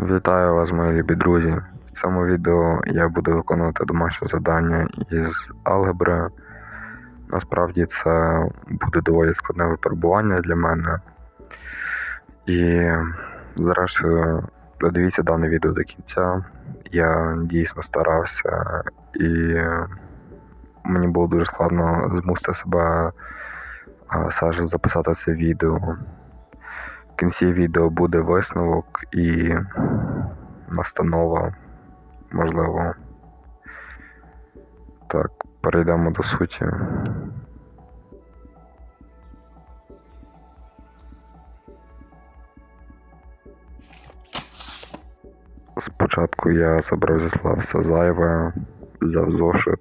Вітаю вас, мої любі друзі. В цьому відео я буду виконувати домашнє завдання із алгебри. Насправді це буде доволі складне випробування для мене. І зрештою, додивіться дане відео до кінця. Я дійсно старався, і мені було дуже складно змусити себе а, записати це відео. В кінці відео буде висновок і настанова, можливо. Так, перейдемо до суті. Спочатку я забрав зі слова все зайве, взяв зошит,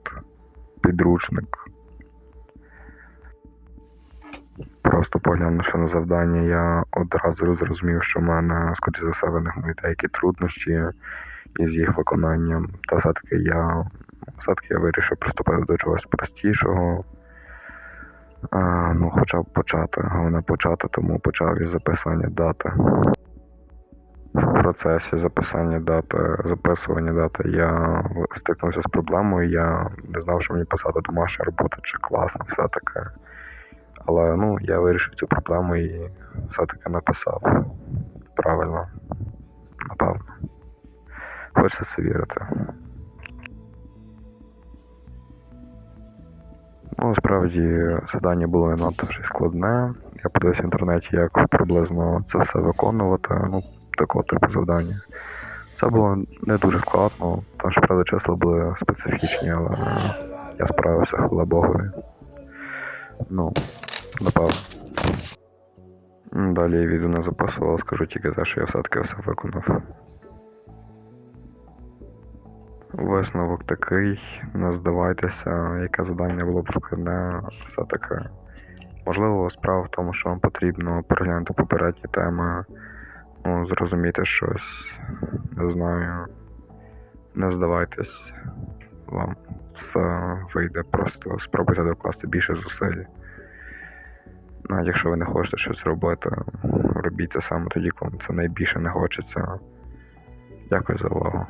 підручник. Просто поглянувши на завдання, я одразу зрозумів, що в мене, скоріше за все, виникнуть деякі труднощі із їх виконанням. Та все-таки я все-таки я вирішив приступити до чогось простішого. А, ну, хоча б почати. Головне почати, тому почав із записання дати. Процесі записання дати, записування дати я стикнувся з проблемою. Я не знав, що мені писати домашня робота чи класна, все таке. Але ну, я вирішив цю проблему і все-таки написав правильно, напевно. Хочеться це вірити. Ну, насправді завдання було не надто вже складне. Я подивився в інтернеті, як приблизно це все виконувати. Ну, такого типу завдання. Це було не дуже складно, тому що правда числа були специфічні, але я справився, хвала Богу. Ну, напевно. Далі я відео не записував, скажу тільки те, що я все-таки все виконав. Висновок такий, не здавайтеся, яке завдання було б складне, все-таки. Можливо, справа в тому, що вам потрібно переглянути попередні теми, зрозуміти щось, не знаю. Не здавайтесь, вам все вийде, просто спробуйте докласти більше зусиль. Навіть якщо ви не хочете щось робити, робіть це саме тоді, коли це найбільше не хочеться. Дякую за увагу.